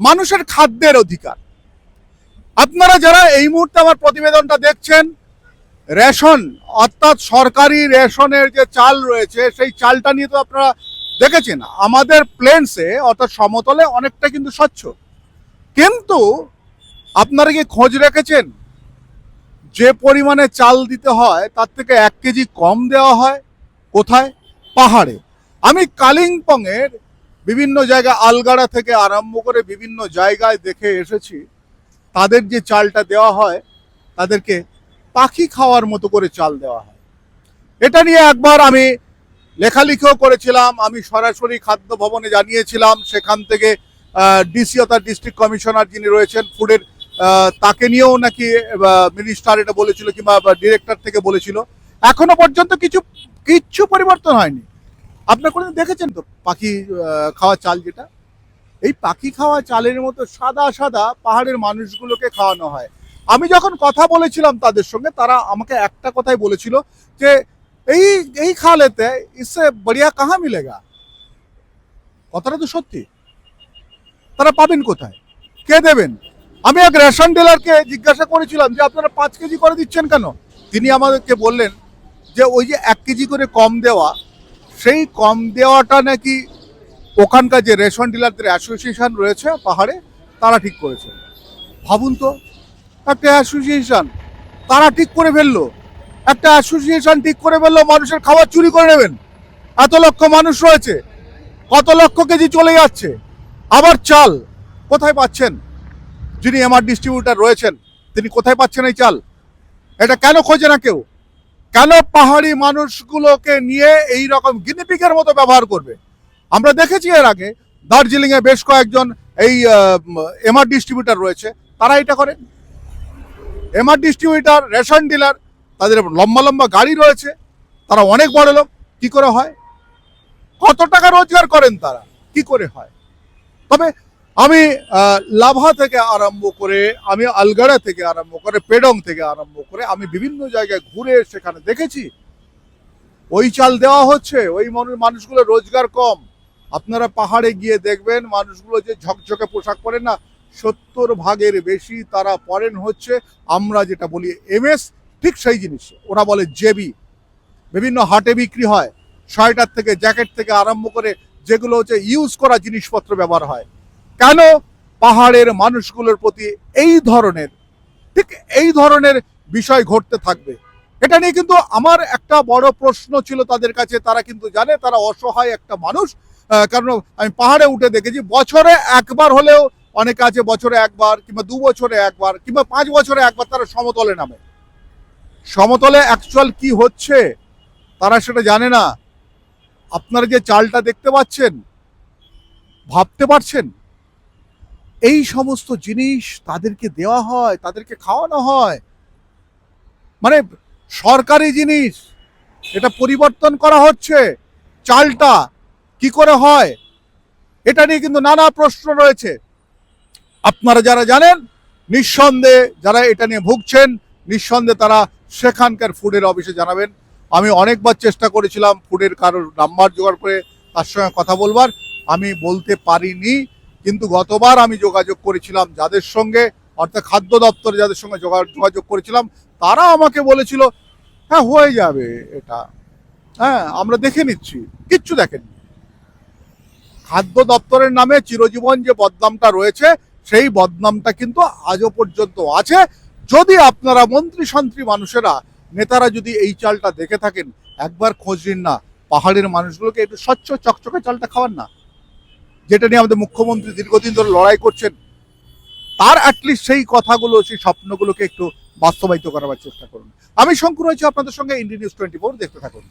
মানুষের খাদ্যের অধিকার। আপনারা যারা এই মুহূর্তে আমার প্রতিবেদনটা দেখছেন, রেশন, অর্থাৎ সরকারি রেশনের যে চাল রয়েছে, সেই চালটা নিয়ে তো আপনারা দেখেছেন, আমাদের প্লেন্সে অর্থাৎ সমতলে অনেকটা কিন্তু স্বচ্ছ। কিন্তু আপনারা কি খোঁজ রেখেছেন? যে পরিমাণে চাল দিতে হয়, তার থেকে এক কেজি কম দেওয়া হয়, কোথায়? পাহাড়ে। আমি কালিম্পংয়ের বিভিন্ন জায়গা আলগাড়া থেকে আরম্ভ করে বিভিন্ন জায়গায় দেখে এসেছি। তাদের যে চালটা দেওয়া হয়, তাদেরকে পাখি খাওয়ার মতো করে চাল দেওয়া হয়। এটা নিয়ে একবার আমি লেখালেখিও করেছিলাম, আমি সরাসরি খাদ্য ভবনে জানিয়েছিলাম, সেখান থেকে ডিসি অর্থাৎ ডিস্ট্রিক্ট কমিশনার যিনি রয়েছেন ফুডের তাকে নিয়েও নাকি মিনিস্টার এটা বলেছিল কিংবা ডিরেক্টর থেকে বলেছিল। এখনও পর্যন্ত কিছু, কিচ্ছু পরিবর্তন হয়নি। আপনার কোনোদিন দেখেছেন তো পাখি খাওয়া চাল যেটা? এই পাখি খাওয়া চালের মতো সাদা সাদা পাহাড়ের মানুষগুলোকে খাওয়ানো হয়। আমি যখন কথা বলেছিলাম তাদের সঙ্গে, তারা আমাকে একটা কথাই বলেছিল যে, এই এই খালেতে ইসে বড়িয়া কাহা মিলেগা? কথাটা তো সত্যি। তারা পাবেন কোথায়? কে দেবেন? আমি এক রেশন ডিলারকে জিজ্ঞাসা করেছিলাম যে, আপনারা পাঁচ কেজি করে দিচ্ছেন কেন? তিনি আমাদেরকে বললেন যে, ওই যে এক কেজি করে কম দেওয়া সেই কম দেওয়াটা নাকি ওখানকার যে রেশন ডিলারদের অ্যাসোসিয়েশন রয়েছে পাহাড়ে, তারা ঠিক করেছে। ভাবুন তো, একটা অ্যাসোসিয়েশন, তারা ঠিক করে ফেলল। একটা অ্যাসোসিয়েশন ঠিক করে ফেলল, মানুষের খাবার চুরি করে নেবেন। এত লক্ষ মানুষ রয়েছে, কত লক্ষ কেজি চলে যাচ্ছে। আবার চাল, কোথায় পাচ্ছেন? যিনি আমার ডিস্ট্রিবিউটার রয়েছেন, তিনি কোথায় পাচ্ছেন এই চাল? এটা কেন খোঁজে না কেউ? কেন পাহাড়ি মানুষগুলোকে নিয়ে এই রকম গিনিপিকের মতো ব্যবহার করবে? আমরা দেখেছি এর আগে দার্জিলিং এ বেশ কয়েকজন এই এমআর ডিস্ট্রিবিউটার রয়েছে। তারা এটা করে। এমআর ডিস্ট্রিবিউটার রেশন ডিলার তাদের লম্বা লম্বা গাড়ি রয়েছে। তারা অনেক বড় লোক। কি করে হয়? কত টাকা রোজগার করেন তারা? কি করে হয়? তবে আমি লাভা থেকে আরম্ভ করে, আমি আলগাড়া থেকে আরম্ভ করে, পেডং থেকে আরম্ভ করে, আমি বিভিন্ন জায়গায় ঘুরে সেখানে দেখেছি। ওই চাল দেওয়া হচ্ছে, ওই মানুষগুলো রোজগার কম। আপনারা পাহাড়ে গিয়ে দেখবেন, মানুষগুলো যে ঝকঝকে পোশাক পরেন না, সত্তর ভাগের বেশি তারা পরেন হচ্ছে। আমরা যেটা বলি এমএস, ঠিক সেই জিনিস। ওরা বলে জেবি। বিভিন্ন হাটে বিক্রি হয়। সোয়েটার থেকে, জ্যাকেট থেকে আরম্ভ করে, যেগুলো হচ্ছে ইউজ করা জিনিসপত্র ব্যবহার হয়। কেন পাহাড়ের মানুষগুলোর প্রতি এই ধরনের, ঠিক এই ধরনের বিষয় ঘটতে থাকবে? এটা নিয়ে কিন্তু আমার একটা বড় প্রশ্ন ছিল তাদের কাছে, তারা কিন্তু জানে, তারা অসহায় একটা মানুষ। কারণ আমি পাহাড়ে উঠে দেখেছি, বছরে একবার হলেও অনেকে আছে, বছরে একবার কিংবা দু বছরে একবার কিংবা পাঁচ বছরে একবার তারা সমতলে নামে। সমতলে অ্যাকচুয়াল কি হচ্ছে, তারা সেটা জানে না। আপনারা যে চালটা দেখতে পাচ্ছেন, ভাবতে পারছেন? এই সমস্ত জিনিস তাদেরকে দেওয়া হয়, তাদেরকে খাওয়ানো হয়। মানে সরকারি জিনিস, এটা পরিবর্তন করা হচ্ছে, চালটা কি করে হয়, এটা নিয়ে কিন্তু নানা প্রশ্ন রয়েছে। আপনারা যারা জানেন, নিঃসন্দেহে যারা এটা নিয়ে ভুগছেন, নিঃসন্দেহে তারা সেখানকার ফুডের অফিসে জানাবেন। আমি অনেকবার চেষ্টা করেছিলাম ফুডের কারোর নাম্বার জোগাড় করে তার সঙ্গে কথা বলবার। আমি বলতে পারিনি কিন্তু গতবার আমি যোগাযোগ করেছিলাম যাদের সঙ্গে, অর্থাৎ খাদ্য দপ্তরে যাদের সঙ্গে যোগা- যোগাযোগ করেছিলাম, তারা আমাকে বলেছিল হ্যাঁ হয়ে যাবে এটা। হ্যাঁ আমরা দেখে নিচ্ছি। কিচ্ছু দেখেননি। খাদ্য দপ্তরের নামে চিরজীবন যে বদনামটা রয়েছে, সেই বদনামটা কিন্তু আজও পর্যন্ত আছে। যদি আপনারা মন্ত্রী সন্ত্রী মানুষেরা, নেতারা যদি এই চালটা দেখে থাকেন, একবার খোঁজ না। পাহাড়ের মানুষগুলোকে একটু স্বচ্ছ চকচকে চালটা খাওয়ান না। যেটা নিয়ে আমাদের মুখ্যমন্ত্রী দীর্ঘদিন ধরে লড়াই করছেন, তার অ্যাটলিস্ট সেই কথাগুলো, সেই স্বপ্নগুলোকে একটু বাস্তবায়িত করার চেষ্টা করুন। আমি শঙ্কুর হয়েছি আপনাদের সঙ্গে ইন্ডিয়া নিউজ টোয়েন্টি ফোর দেখতে থাকুন।